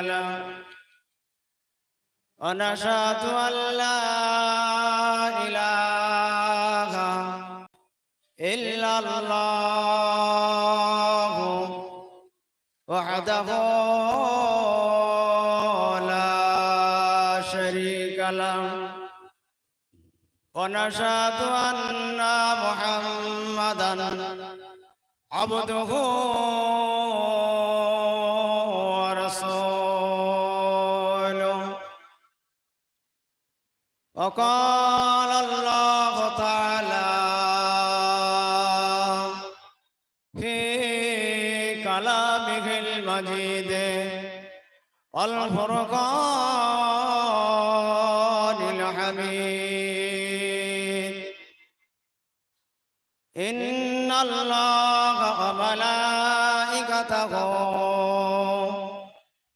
له ونشهد أن لا إله إلا الله وحده لا شريك له ونشهد أن محمدا عبده ورسوله وقال الله تعالى في كلامه المجيد والفرقان الحميد إن الله وملائكته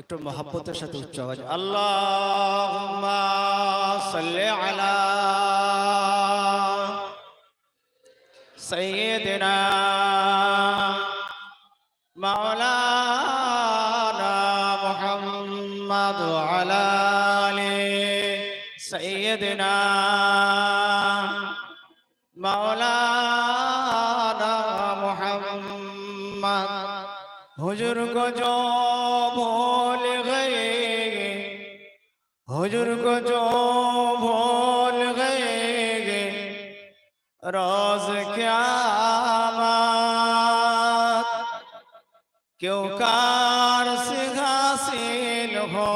একটু মহাপতের সাথে উচ্চ আওয়াজ আল্লাহ আলা সৈয়দনা মাওলানা মুহাম্মদ আলা আলি সৈয়দনা হুজুর গজর हुजूर को जो भूल गए रोज क्या क्यों कार से हासिल हो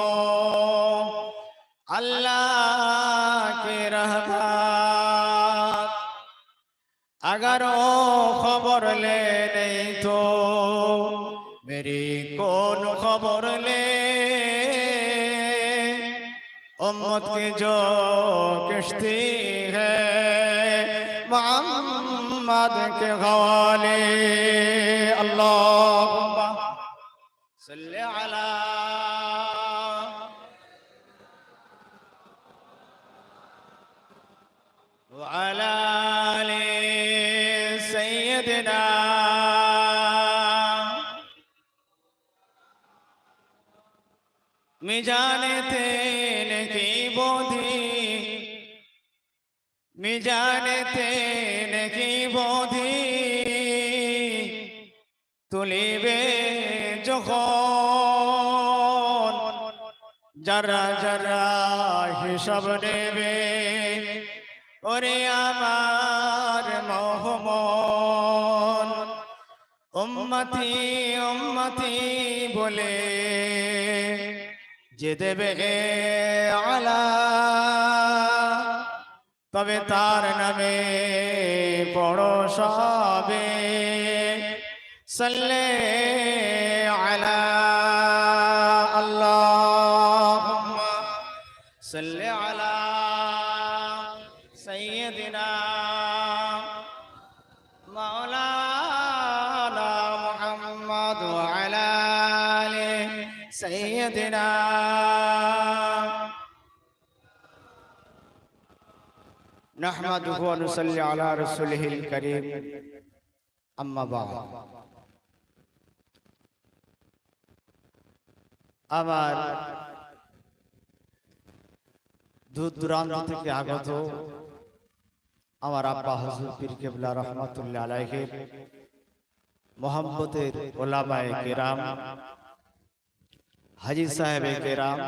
अल्लाह के रहमत अगर वो खबर ले नहीं तो मेरी कौन खबर ले उम्मत की जो किश्ती है मोहम्मद के हवाले अल्लाह सल्ले अला وعلى মিজানে তেন কি বোধি? তুলিবে যখন যারা যারা হিসাব নেবে, ওরে আমার মহমন উম্মতি উম্মতি বলে যে দেবে আলা তবে তার নামে পড়ো সবে। সাল্লে আলা আল্লাহ সাল্লে আলা সাইয়্যিদিনা মাওলানা মুহাম্মদ ওয়া আলা আলি সাইয়্যিদিনা نحمده ونصلي على رسوله الكريم أما بعد আমার দূর দূরান্ত থেকে আগত আমার আব্বা হজুর পীর কেবলা রহমতুল্লাহ আলাইহের মোহাম্মতের ওলামায়ে কেরাম হাজি সাহেবে কেরাম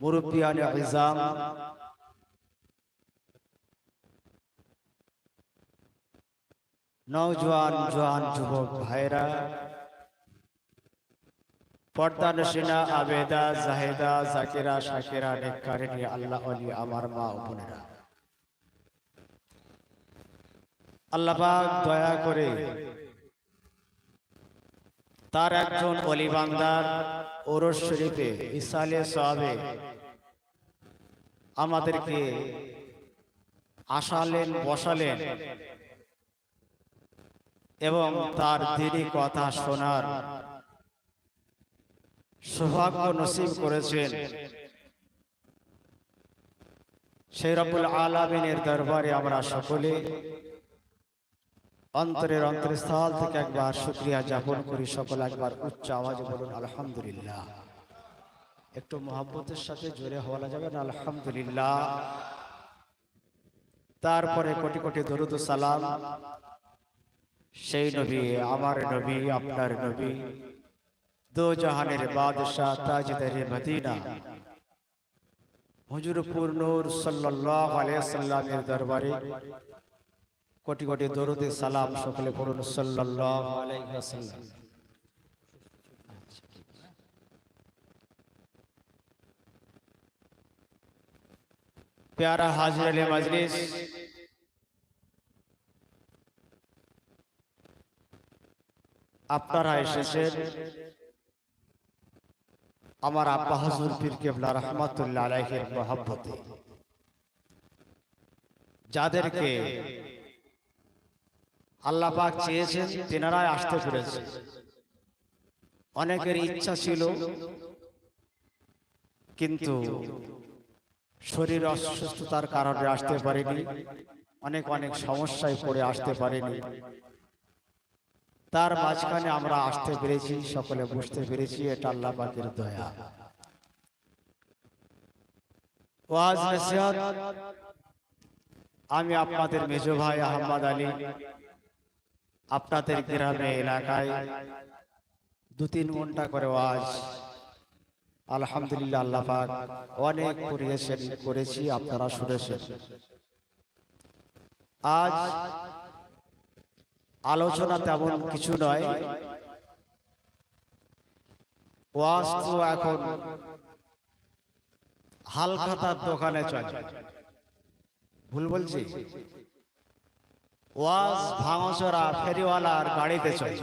মুরব্বিয়ান ইজাম নওজোয়ান জোয়ান যুবক ভাইরা, পর্দা নসিনা আবেদা, জাহেদা, জাকিরা, শাকিরা নেককারিনী আল্লাহ আলী আমার মা বোনেরা। আল্লাপাক দয়া করে তার একজন অলি বান্দার ওরস শরীফে ইসালে সাহাবে আমাদেরকে আসালেন, বসালেন এবং তার দিনই কথা শোনার সৌভাগ্য নসিব করেছেন। সেই রব্বুল আলামিনের দরবারে আমরা সকলে অন্তরের অন্তরস্থল থেকে একবার শুক্রিয়া যাপন করি। সকল একবার উচ্চ আওয়াজে বলুন, আলহামদুলিল্লাহ। একটু মহাব্বতের সাথে জোরে হওয়া যাবে না, আলহামদুলিল্লাহ। তারপরে কোটি কোটি দরুদ সালাম। সেই নবী, আমার নবী, আপনার নবী। দো জাহানের বাদশাহ তাজদার মদিনা। হুজুরপুর নূর সাল্লাল্লাহু আলাইহি সাল্লামের দরবারে কোটি কোটি দরুদে সালাম সকলে পড়ুন, সাল্লাল্লাহু আলাইহি ওয়াসাল্লাম। প্যারা হাজির আলী মজলিস আপনারা এসেছেন। আমার আব্বা হজুর পীর কেবলা রহমতুল্লাহ আলাইহের মহাব্বতে। যাদেরকে আল্লাহ পাক চেয়েছেন, তেনারাই আসতে পেরেছে। অনেকের ইচ্ছা ছিল, কিন্তু শরীর অসুস্থতার কারণে আসতে পারেনি। অনেক অনেক সমস্যায় পড়ে আসতে পারেনি। তার মাঝখানে আমরা আসতে পেরেছি সকলে বুঝতে পেরেছি এটা আল্লাহ পাকের দয়া। ওয়াজ নসিহত আমি আপনাদের মেজ ভাই আহমদ আলী আপনাদের গ্রামে এলাকায় দু তিন ঘণ্টা করে ওয়াজ। আলহামদুলিল্লাহ আল্লাহ পাক অনেক করিয়েছেন করেছি আপনারা শুনেছেন। আজ আলোচনা তেমন কিছু নয়। ওয়াজ তো এখন হালখাতার দোকানে চলে। ভুল বলছি? ওয়াজ ভাঙচরা ফেরিওয়ালার গাড়িতে চলে।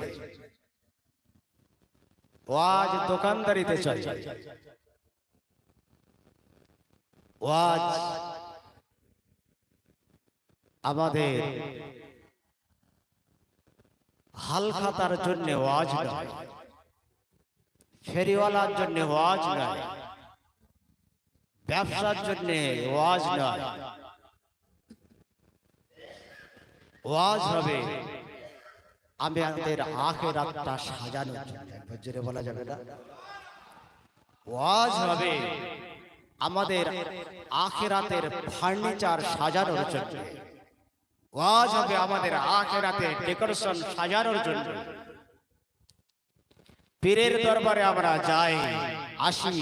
ওয়াজ দোকানদারিতে চলে। ওয়াজ আমাদের হালখাতার জন্য ওয়াজ নয়। ফেরিওয়ালার জন্য ওয়াজ নয়। ব্যবসার জন্য ওয়াজ নয়। ওয়াজ হবে আমি আমাদের আখের রাতটা সাজানোর জন্য। বলা যাবে না? ওয়াজ হবে আমাদের আখেরাতের ফার্নিচার সাজানোর জন্য। ওয়াজ হবে আমাদের আখেরাতে ডেকোরেশন সাজানোর জন্য। পীরের দরবারে আমরা যাই আসি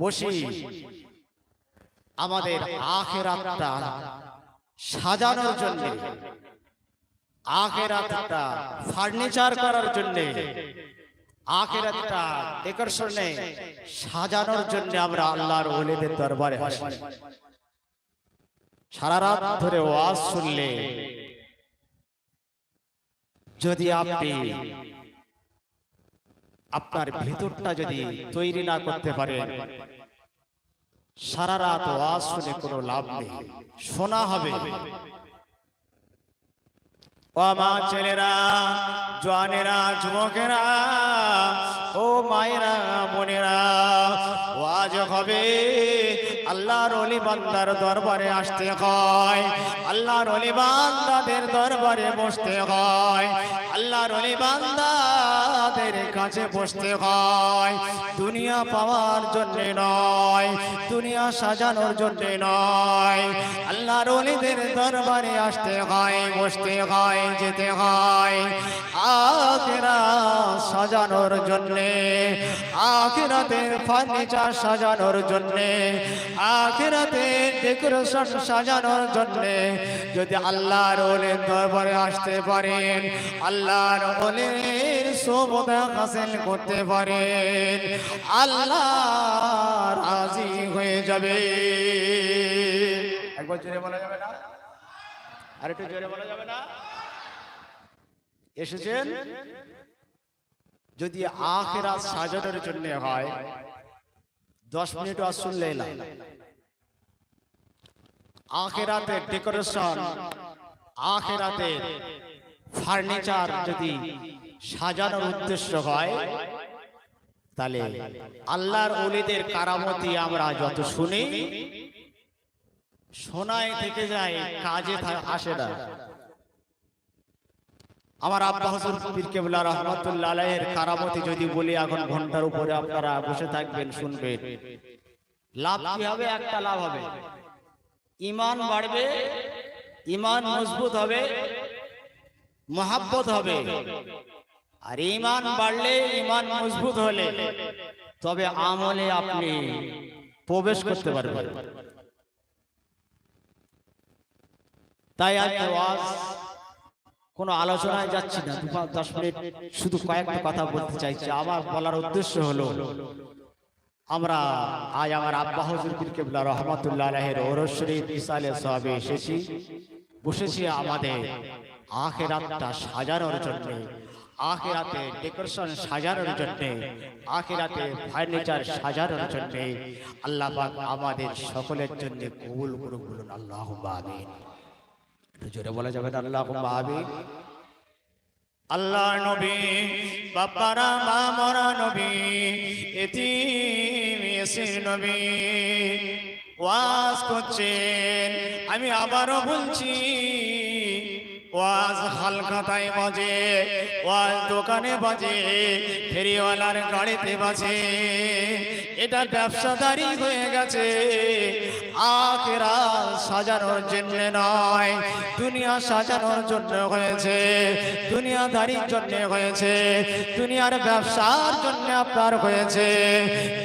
বসি। আমাদের আখেরাতটা সাজানোর জন্য। আখেরাতটা ফার্নিচার করার জন্য। আখেরাতটা ডেকোরেশনে সাজানোর জন্য আমরা আল্লাহর ওলিদের দরবারে আসি। সারা রাত ধরে ওয়াজ শুনলে। যদি আপনি আপনার ভিতরটা যদি তৈরি না করতে পারেন সারা রাত ওয়াজ শুনে কোনো লাভ নেই। শোনা হবে। ও মা ছেলেরা জোয়ানেরা যুবকেরা ও মায়েরা বোনেরা ওয়াজ হবে। আল্লাহর অলি বান্দার দরবারে আসতে হয়। আল্লাহর অলি বান্দাদের দরবারে বসতে হয়। আল্লাহর অলি বান্দাদের কাছে বসতে হয়। দুনিয়া পাওয়ার জন্য নয়, দুনিয়া সাজানোর জন্য নয়। আল্লাহর অলিদের দরবারে আসতে হয়, বসতে হয়, যেতে হয়। আখেরা সাজানোর জন্যে, আখেরাতের ফার্নিচার সাজা সাজানোর জন্যে আখেরাতে ডেকোরেশন সাজানোর জন্যে যদি আল্লাহর ওলের দরবারে আসতে পারেন, আল্লাহর ওলের সোবদা হাসিল করতে পারেন, আল্লাহ রাজি হয়ে যাবে। একবার জোরে বলা যাবে না? আর একটু জোরে বলা যাবে না? এসেছেন? যদি আখেরাত সাজানোর জন্য হয় দশ মিনিট আর শুনলেই না। আখেরাতে ডেকোরেশন, আখেরাতে ফার্নিচার যদি সাজানোর উদ্দেশ্য হয়, তাহলে আল্লাহর অলিদের কারামতি আমরা যত শুনি শোনায় থেকে যায়, কাজে আসে না। আমার আব্বা হজুর পীর কেবলা রহমতুল্লাহ আলাইহির কারামতি যদি বলি, এখন ঘণ্টার উপরে আপনারা বসে থাকবেন, শুনবেন। লাভ কি হবে? একটা লাভ হবে। ইমান বাড়বে, ইমান মজবুত হবে, মহাব্বত হবে। আর ইমান বাড়লে, ইমান মজবুত হলে তবে আমলে আপনি প্রবেশ করতে পারবেন। তাই আজ কোনো আলোচনায় যাচ্ছি না। দু দশ মিনিট শুধু কয়েকটা কথা বলতে চাইছি। আমার বলার উদ্দেশ্য হলো, আমরা আজ আমার আব্বা হজুর কেবলা রহমতুল্লাহ আলহের ওরশ্বরী ইসালে সবে এসেছি। বসেছি আমাদের আখেরাতটা সাজানোর জন্য, আখেরাতে ডেকোরেশন সাজানোর জন্য, আখেরাতে ফার্নিচার সাজানোর জন্য। আল্লাহ আমাদের সকলের জন্য কবুল করুন আল্লাহ আমিন। জোরে বলা যাবে না আল্লাহ আমিন। আল্লাহ নবী বাবারা মা মরা নবী ইয়াসির নবী, ওয়াজ করছেন। আমি আবারও বলছি, ওয়াজ হালকাতায় বাজে, ওয়াজ দোকানে বাজে, ফেরিওয়ালার গাড়িতে বাজে। এটা ব্যবসাদারি হয়ে গেছে। আখেরা সাজানোর জন্য নয় দুনিয়া সাজানোর জন্য হয়েছে। দুনিয়াদারির জন্য হয়েছে, দুনিয়ার ব্যবসার জন্য আপনার হয়েছে।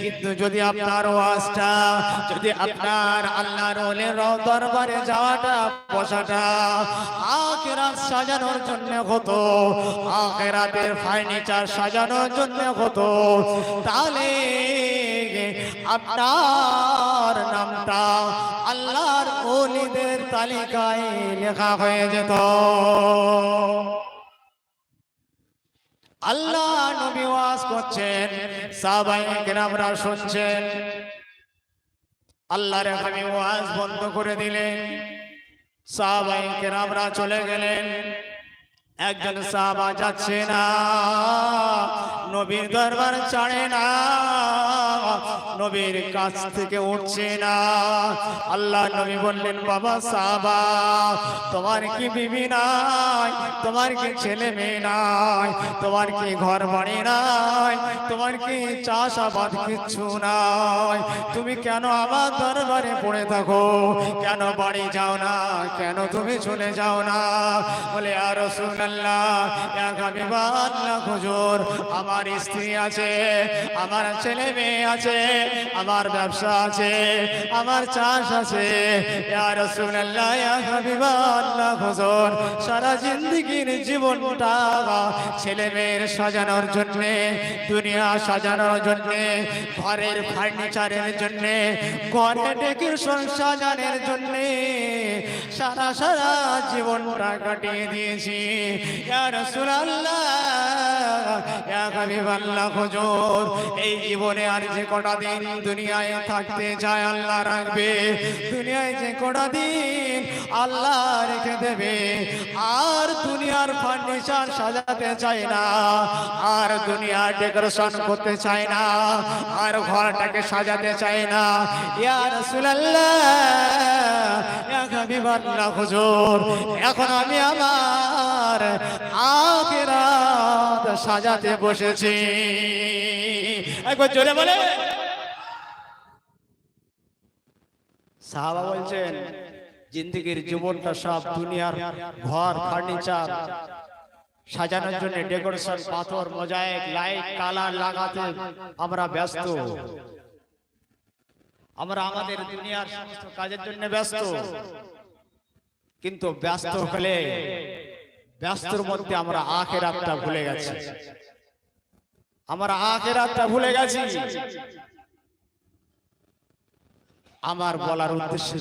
কিন্তু যদি আপনার ওয়াজটা, যদি আপনার আল্লাহর ওলের দরবারে যাওয়াটা, বসাটা, আখেরাত সাজানোর জন্য হতো, আখেরাতের ফার্নিচার সাজানোর জন্য হতো, তাহলে আপনার নামটা আল্লাহর ওলিদের তালিকায় লেখা হয়ে যেত। আল্লাহ নবী ওয়াজ করছেন সাহাবাই কেরামরা শুনছেন। আল্লাহর হাবি ওয়াজ বন্ধ করে দিলেন। সাহাবাই কেরামরা চলে গেলেন। একজন সাহাবা যাচ্ছে না। নবীর দরবার ছাড়ে না, নবীর কাছ থেকে উঠছে না। আল্লাহ নবী বললেন, বাবা সাহাবা, তোমার কি বিবি নাই? তোমার কি ছেলে মেয়ে নাই? তোমার কি ঘর বাড়ি নাই? তোমার কি চাষাবাদ কিচ্ছু নাই? তুমি কেন আমার দরবারে পড়ে থাকো? কেন বাড়ি যাও না? কেন তুমি চলে যাও না? বলে আর হুজুর, আমার স্ত্রী আছে, আমার ছেলে মেয়ে আছে, আমার ব্যবসা আছে, আমার চাষ আছে। সারা জিন্দগির জীবনটা ছেলে মেয়ের সাজানোর জন্যে, দুনিয়া সাজানোর জন্যে, ঘরের ফার্নিচারের জন্যে, ঘরে ডেকোরেশন সাজানোর জন্যে সারা সারা জীবনটা কাটিয়ে দিয়েছি। এই জীবনে আর যে কটা দিন দুনিয়ায় থাকতে চায় আল্লাহ রাখবে, দুনিয়ায় যে কটা দিন আল্লাহ রেখে দেবে, আর দুনিয়ার ফার্নিচার সাজাতে চায় না, আর দুনিয়ার ডেকোরেশন করতে চায় না, আর ঘরটাকে সাজাতে চায় না। ইয়া রাসূলুল্লাহ হাবিবাল্লাহ হুজুর, এখন আমি আমার আখিরাত সাজাতে বসেছি। একবার জোরে বলে। সাহাবা বলছেন, জিন্দগির জীবনটা সব দুনিয়ার ঘর, ফার্নিচার, সাজানোর জন্য ডেকোরেশন, পাথর, মোজাইক, লাইট, কালার লাগাতে আমরা ব্যস্ত। আমরা আমাদের দুনিয়ার সমস্ত কাজের জন্য ব্যস্ত। কিন্তু ব্যস্ত হলে ব্যস্তর মধ্যে আমরা আখেরাতটা ভুলে গেছি। আমরা আখেরাতটা ভুলে গেছি। আমার বলার উদ্দেশ্য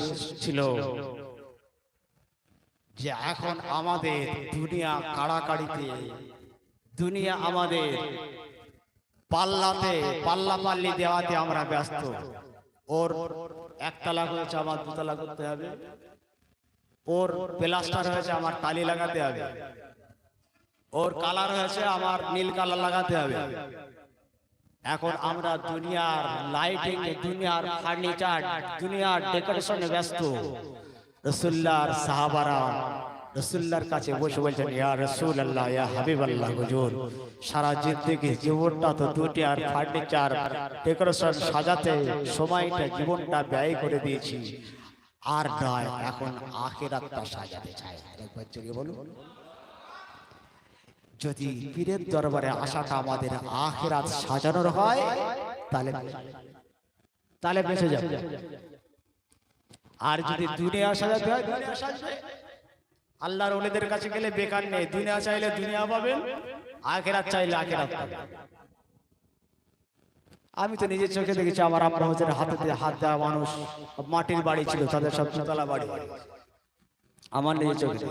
ছিল যে এখন আমাদের দুনিয়া কাড়াকাড়িতে দুনিয়া আমাদের পাল্লাতে পাল্লা পাল্লি দেওয়াতে আমরা ব্যস্ত। ওর একতলা হয়েছে আমার দুতলা করতে হবে। ওর প্লাস্টার হয়েছে আমার টালি লাগাতে হবে। ওর কালার হয়েছে আমার নীল কালার লাগাতে হবে। এখন আমরা দুনিয়ার লাইটিং দুনিয়ার ফার্নিচার দুনিয়ার ডেকোরেশনে ব্যস্ত। রসুল্লাহর সাহাবারা রসুল্লার কাছে বসে বলছেন, ইয়া রসুল আল্লাহ ইয়া হাবিব আল্লাহ হুজুর, সারা জিন্দগি জীবনটা তো দুটি আর ফার্নিচার ডেকোরেশন সাজাতে সময়টা, জীবনটা ব্যয় করে দিয়েছি। আর নয়, এখন আখেরাতটা সাজাতে চাই একবার জোরে বলুন। যদি পীরের দরবারে আসাটা আমাদের আখেরাত সাজানোর হয়, তাহলে তাহলে বেঁচে যাবে। আর যদি দুনিয়া সাজাতে হয় আল্লাহর ওলিদের কাছে গেলে বেকার নেই। দুনিয়া চাইলে দুনিয়া পাবেন, আখেরাত চাইলে আখেরাত পাবেন। আমি তো নিজের চোখে দেখেছি আমার আব্বা হচ্ছে হাতে দিয়ে হাত দেওয়া মানুষ মাটির বাড়ি ছিল তাদের সব দোতলা বাড়ি। আমার নিজের চোখে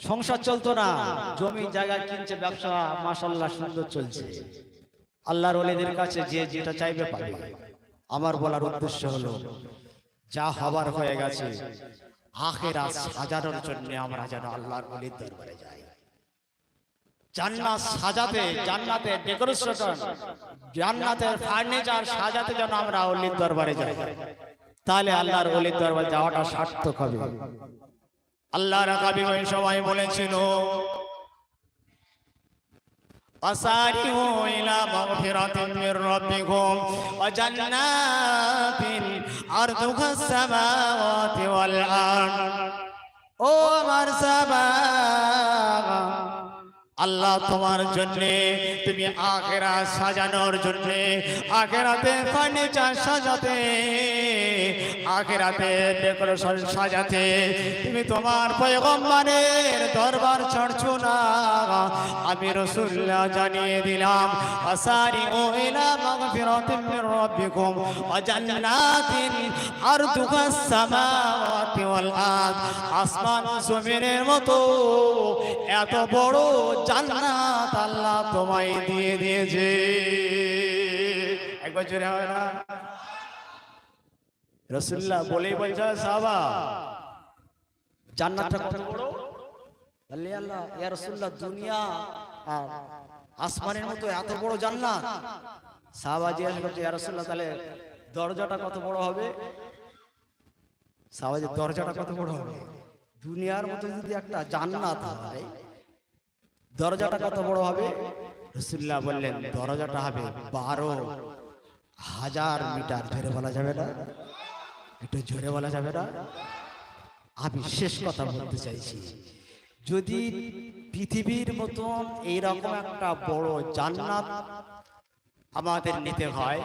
সংসার চলতো না জমি জায়গা কিনছে ব্যবসা মাসাল্লাহ সুন্দর চলছে। আল্লাহর ওলিদের কাছে যে যেটা চাইবে পাবে। আমার বলার উদ্দেশ্য হলো যা হবার হয়ে গেছে আখেরা সাজানোর জন্য আমরা যেন আল্লাহর ওলির দরবারে যাই। জান্নাত সাজাতে জান্নাতে ডেকোরেশন জান্নাতের ফার্নিচার সাজাতে যেন আমরা ওলির দরবারে যাই তাহলে আল্লাহর ওলির দরবারে যাওয়াটা সার্থক হবে আল্লাহ রাকাবি ওই সময় বলেছিল وسارعوا إلى مغفرة من ربكم وجنات عرضها السماوات والأرض ও আমার সাবা আল্লাহ তোমার জন্য, তুমি আখেরা সাজানোর জন্য, আখেরাতে ফার্নিচার সাজাতে, আখেরাতে ডেকোরেশন সাজাতে, তুমি তোমার পয়গম্বরের দরবার ছাড়ছো না। আমি রসুল্লাহ জানিয়ে দিলাম আসারি ও ইলা মাগফিরাতিন মির রাব্বিকুম ওয়া জান্নাতিন সামাওয়াতি ওয়াল আরদ। আসমান জমিনের মতো এত বড় জান্নাত আল্লাহ তোমায় দিয়ে দিয়েছে। হবে না? রসুল্লাহ বলেই জান্নাতটা কত বড় আল্লাহ, ইয়া রাসূলুল্লাহ, দুনিয়া আর আসমানের মতো এত বড় জান্নাত। সাহাবা জিজ্ঞাসা করছে ইয়া রাসূলুল্লাহ, তাহলে দরজাটা কত বড় হবে? সাহাবা যে দরজাটা কত বড় হবে? দুনিয়ার মতো যদি একটা জান্নাত হয় দরজাটা কত বড় হবে? রসুল্লাহ বললেন, দরজাটা হবে বারো। হাজার মিটার ধরে বলা যাবে না? একটু জোরে বলা যাবে না? আমি শেষ কথা বলতে চাইছি। যদি পৃথিবীর মতন এইরকম একটা বড় জান্নাত আমাদের নিতে হয়,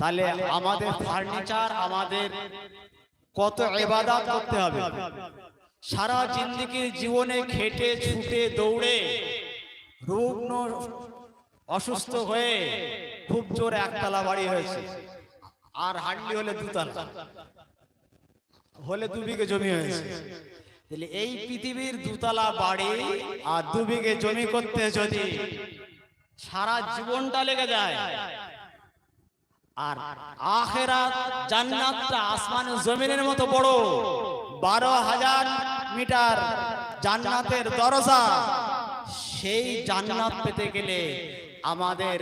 তাহলে আমাদের ফার্নিচার, আমাদের কত এবাদাত করতে হবে? সারা জিন্দিগির জীবনে খেটে, ছুটে, দৌড়ে রুগ্ন, অসুস্থ হয়ে খুব জোর একতলা বাড়ি হয়েছে। আর হান্ডি হলে দুতলা, হলে দু বিঘে জমি হয়েছে। এই পৃথিবীর দুতলা বাড়ি আর দু বিঘে জমি করতে যদি সারা জীবনটা লেগে যায়, আর জান্নাতটা আসমান জমিনের মতো বড় বারো হাজার মিটার জান্নাতের দরজা। সেই জান্নাত পেতে গেলে আমাদের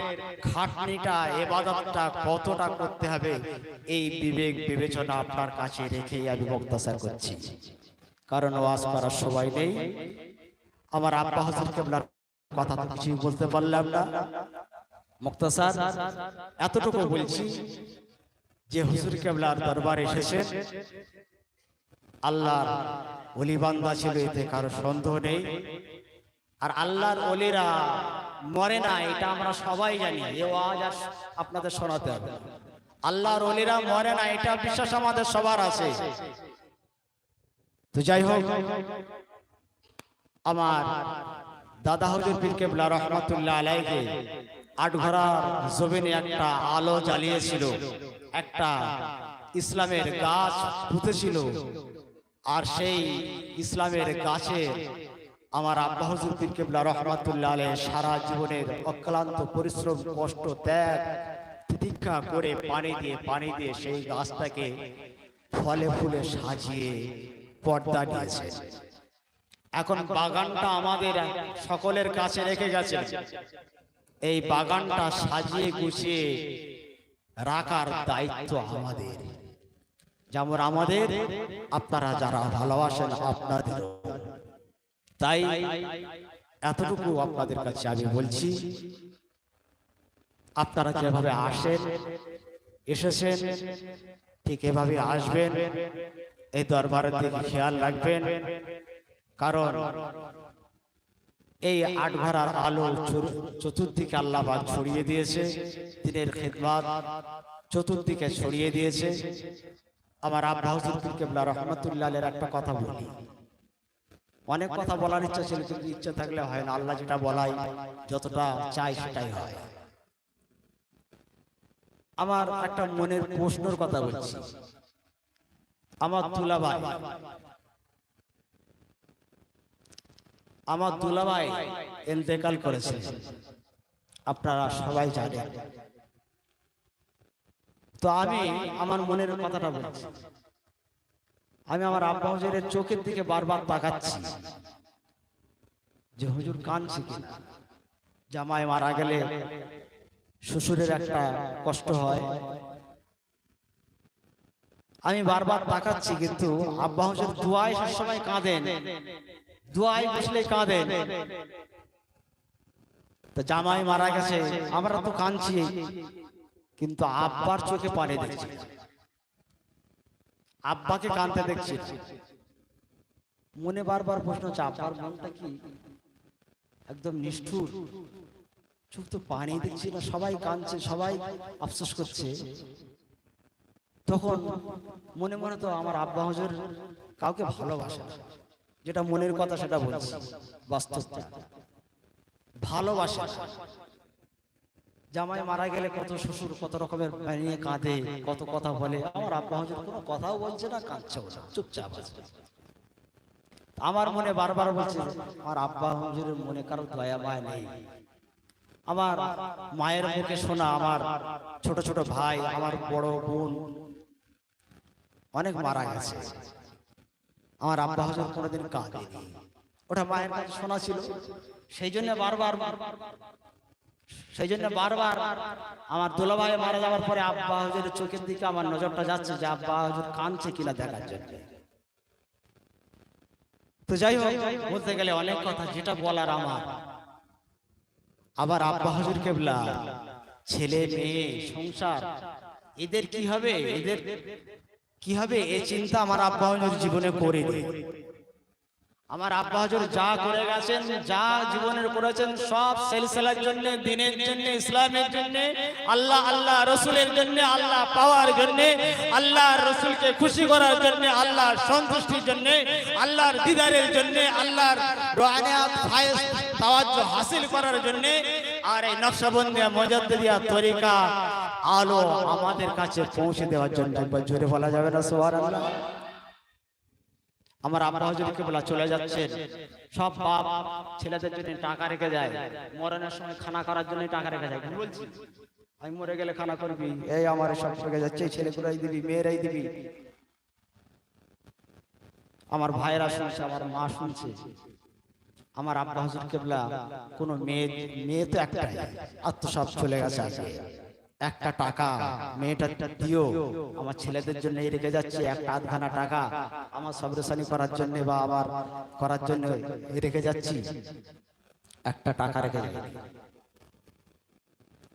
খাটনিটা, এবাদতটা কতটা করতে হবে, এই বিবেক বিবেচনা আপনার কাছে রেখেই আমি বক্তাচার করছি। কারণ ওয়াজ করার সবাই নেই। আমার আব্বা হাসান কেবলার কথা কিছু বলতে পারলাম না। মুক্তাসার এতটুকু বলছি যে হুজুর কেবলার দরবার এসেছে আল্লাহর অলিবান্দা ছিল এতে কারও সন্দেহ নেই। আর আল্লাহর অলিরা মরে না, এটা আমরা সবাই জানি। এ আর আপনাদের শোনাতে হবে। আল্লাহর অলিরা মরে না, এটা বিশ্বাস আমাদের সবার আছে। তো যাই হোক, আমার দাদা হজুর পীর কেবলা রহমতুল্লাহ আলাইকে আটঘরার জমিনে একটা আলো জ্বালিয়েছিল। একটা ইসলামের গাছ পুঁতেছিল। আর সেই ইসলামের গাছে আমার আব্বা হজুর পীর কেবলা রহমতুল্লাহ আলাই সারা জীবনের অক্লান্ত পরিশ্রম, কষ্ট, ত্যাগ, তিতিক্ষা করে পানি দিয়ে পানি দিয়ে সেই গাছটাকে ফলে ফুলে সাজিয়ে পর্দা দিয়েছে। এখন বাগানটা আমাদের সকলের কাছে রেখে গেছে। এই বাগানটা সাজিয়ে গুছিয়ে রাখার দায়িত্ব আমাদের। যেমন আমাদের, আপনারা যারা ভালোবাসেন আপনাদের। তাই এতটুকু আপনাদের কাছে আমি বলছি, আপনারা যেভাবে আসেন, এসেছেন, ঠিক এভাবে আসবেন, এই দরবারের দিকে খেয়াল রাখবেন, কারণ এই আট ভাড়ার আলো চতুর্দিকে আল্লাহবাদ ছড়িয়ে দিয়েছে, দিনের খেদমাত চতুর্দিকে ছড়িয়ে দিয়েছে। আমার আব্বা হুজুর কেবলা রহমতুল্লাহ একটা কথা বলি। অনেক কথা বলার ইচ্ছা ছিল, কিন্তু ইচ্ছা থাকলে হয় না, আল্লাহ যেটা বলাই, যতটা চাই সেটাই হয়। আমার একটা মনের প্রশ্নের কথা বলছি। আমার দুলাভাই আমার দুলাভাই ইন্তেকাল করেছে। আপনারা সবাই জানেন। তো আমি আমার মনের কথাটা বলছি। আমি আমার আব্বা হুজুরের চোখের দিকে বারবার তাকাচ্ছি যে হুজুর কাঁদছে কিনা। জামাই মারা গেলে শ্বশুরের একটা কষ্ট হয়। আমি বারবার তাকাচ্ছি কিন্তু আব্বা হুজুর দুয়ায় সবসময় কাঁদেন। দুয়ায় বসলে কাঁদেন। তো জামাই মারা গেছে, আমরা তো কাঁদছি। কিন্তু আব্বার চোখে পানি দেখছি। আব্বাকে কাঁদতে দেখছি। মনে বারবার প্রশ্ন হচ্ছে আব্বার মনটা কি একদম নিষ্ঠুর? চোখ তো পানি দেখছি না সবাই কাঁদছে সবাই আফসোস করছে। তখন মনে মনে তো আমার আব্বা হজুর কাউকে ভালোবাসে যেটা মনের কথা সেটা বলছি। বাস্তবটা। ভালোবাসে। জামাই মারা গেলে কত শ্বশুর, কত রকমের নিয়ে কাঁদে, কত কথা বলে। আমার আব্বা হজুর কোনো কথাও বলছে না কাঁদছে চুপচাপ আমার মনে বারবার বলছে, আমার আব্বা হুজুরের মনে কারও দয়া, মায় নেই। আমার মায়ের মুখে শোনা, আমার ছোট ছোট ভাই, আমার বড় বোন অনেক মারা গেছে। আমার আব্বা হুজুর কোনোদিন কাঁদেনি। ওটা মায়ের কাছে শোনা ছিল। সেই জন্য বারবার সেই জন্য বারবার আমার দুলাভাই মারা যাওয়ার পরে আব্বা হুজুরের চোখের দিকে আমার নজরটা যাচ্ছে যে আব্বা হুজুর কাঁদছে কিনা দেখার জন্য। তো যাই হোক বলতে গেলে অনেক কথা যেটা বলার আমার। আবার আব্বা হুজুর কেবলা ছেলে মেয়ে সংসার এদের কি হবে? এদের কি হবে? এই চিন্তা আমার আব্বা হুজুর জীবনে করে করেনি আমার আব্বা হুজুর যা করে গেছেন, যা জীবনের করেছেন, সব সেলসেলার জন্য, দিনের জন্য, ইসলামের জন্য, আল্লাহ আল্লাহ রসুলের জন্য, আল্লাহ পাওয়ার জন্য আল্লাহ রসুলকে খুশি করার জন্য, আল্লাহর সন্তুষ্টির জন্য, আল্লাহর দিদারের জন্য, আল্লাহর হাসিল করার জন্য, আর এই নকশবন্দিয়া মজাদ্দিয়া তরিকা আলো আমাদের কাছে পৌঁছে দেওয়ার জন্য জোরে বলা যাবে না, সুবহানাল্লাহ। আমার আব্বা হুজুরকে বলা চলে যাচ্ছেন সব বাপ ছেলেদের জন্য টাকা রেখে যায় মরণের সময় খানা করার জন্য টাকা রেখে যায় আমি বলছি? আমি মরে গেলে খানা করবি? এই আমার সব রেখে যাচ্ছে এই ছেলেগুলোই দিবি মেয়েরাই দিবি। আমার ভাইরা শুনছে আমার মা শুনছে। আমার আব্বা হুজুর কেবলা কোনো মেয়ে মেয়ে তো একটাই আত্মসব চলে গেছে আজকে একটা টাকা, মেয়েটা দিও। আমার ছেলেদের জন্য রেখে যাচ্ছে একটা আধখানা টাকা। আমার সবরেশানি করার জন্য বা আবার করার জন্য রেখে যাচ্ছি। একটা টাকা রেখে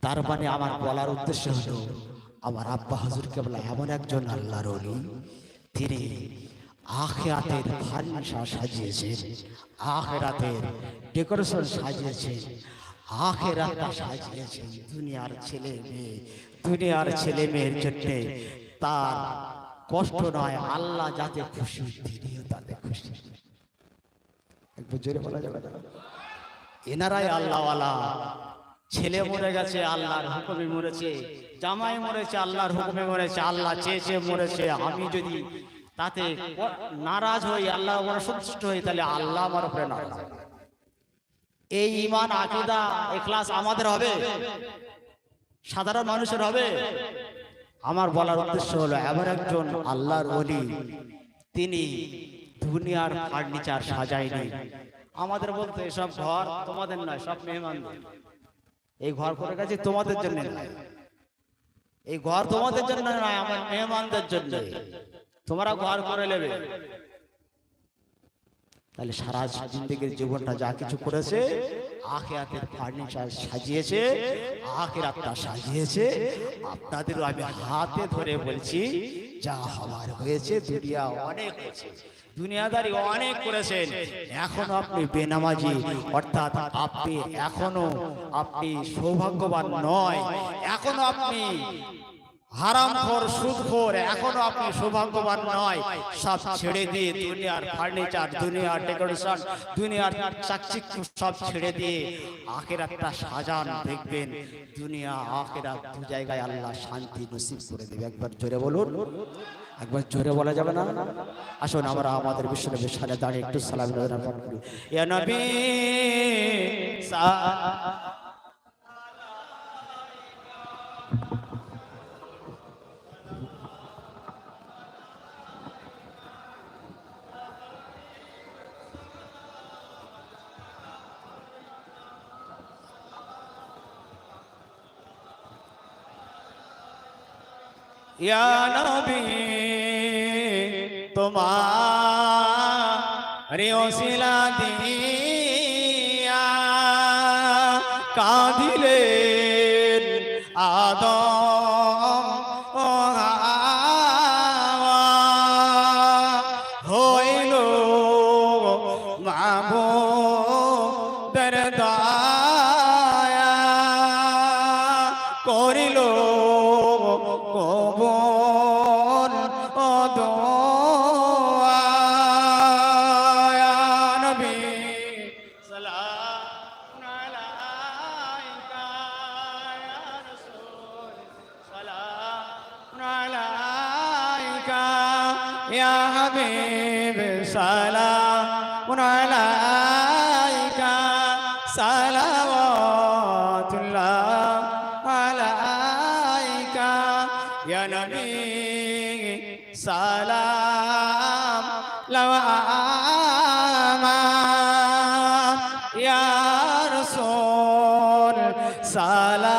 তার মানে আমার বলার উদ্দেশ্য হলো, আমার আব্বা হুজুর কেবলা এমন একজন আল্লাহর অলি তিনি আখেরাতের ফার্নিচার সাজিয়েছেন, আখেরাতের ডেকোরেশন সাজিয়েছেন আখেরাতটা সাজিয়েছেন দুনিয়ার ছেলে মেয়ে। দুনিয়ার ছেলে মেয়ের জন্য তার কষ্ট নয় আল্লাহ যাতে খুশি তিনিও তাতে খুশি। একটু জোরে বলা যাবে এনারাই আল্লাহওয়ালা। ছেলে মরে গেছে আল্লাহর হুকুমে মরেছে। জামাই মরেছে আল্লাহর হুকুমে মরেছে। আল্লাহ চেয়েছে মরেছে। আমি যদি তাতে নারাজ হই আল্লাহ সন্তুষ্ট হই তাহলে আল্লাহ আমার উপরে নারাজ। এই ইমান আকিদা, এখলাস আমাদের হবে। সাধারণ মানুষের হবে। আমার বলার উদ্দেশ্য হলো, এমন একজন আল্লাহর ওলি, তিনি দুনিয়ার ফার্নিচার সাজায়নি। আমাদের বলতে, এসব ঘর তোমাদের নয়, সব মেহমানদের। এই ঘর করে গেছে তোমাদের জন্য নয়। এই ঘর তোমাদের জন্য নয়, আমার মেহমানদের জন্য। তোমরা ঘর করে নেবে। তাহলে সারা জিন্দগির জীবনটা যা কিছু করেছে আখে আখেরাতের ফার্নিচার সাজিয়েছে আখেরাতটা সাজিয়েছে। আপনাদেরও আমি হাতে ধরে বলছি যা হওয়ার হয়েছে দুনিয়া অনেক হয়েছে দুনিয়াদারি অনেক করেছেন। এখনও আপনি বেনামাজি অর্থাৎ আপনি এখনও আপনি সৌভাগ্যবান নয়। এখনও আপনি হারামখোর, সুদখোর, এখনও আপনি সৌভাগ্যবান নয়। সব ছেড়ে দিয়ে দুনিয়ার ফার্নিচার দুনিয়ার ডেকোরেশন দুনিয়ার চাকচিক্য সব ছেড়ে দিয়ে আখেরাতটা সাজান, দেখবেন দুনিয়া আখেরাত দু জায়গায় আল্লাহ শান্তি নসিব করে দেবে। একবার জোরে বলুন। একবার জোরে বলা যাবে না? আসুন, আমরা আমাদের বিশ্বনবীর সামনে দাঁড়িয়ে একটু সালাম করি ইয়া নবী সা- ইয়া নবী তোমার ওসিলা দিয়া কাঁদিলেন আদম।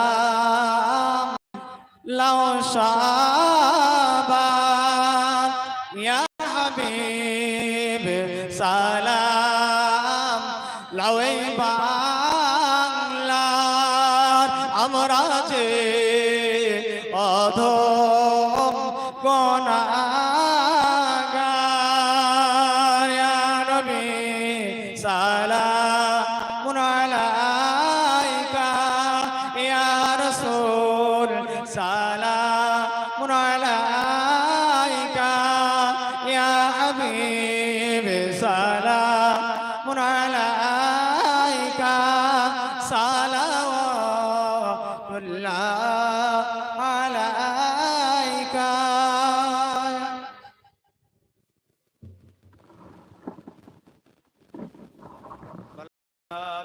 সালাম লাও শাবান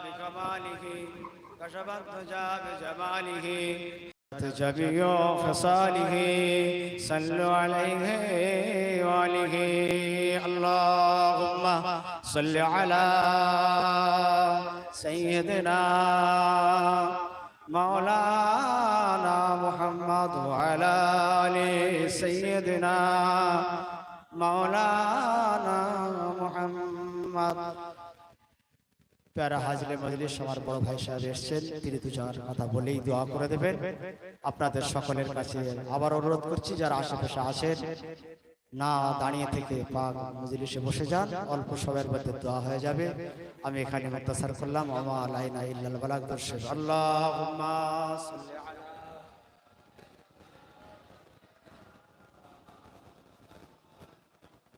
بكماله كشف الدجى بجماله جميع خصاله صلوا عليه وآله. اللهم صل على سيدنا مولانا محمد وعلى آل سيدنا مولانا محمد. প্যারা হাজলে মজলিস আমার বড় ভাই সাহেব এসছেন, তিনি দুজনের কথা বলেই দোয়া করে দেবেন। আপনাদের সকলের কাছে আবার অনুরোধ করছি, যারা আশেপাশে আসেন না দাঁড়িয়ে থেকে পাক মজলিসে বসে যান, অল্প সময়ের মধ্যে দোয়া হয়ে যাবে। আমি এখানে মুক্তাসার করলাম আমা আলাইনা ইল্লাল বালাক দর্শক আল্লাহ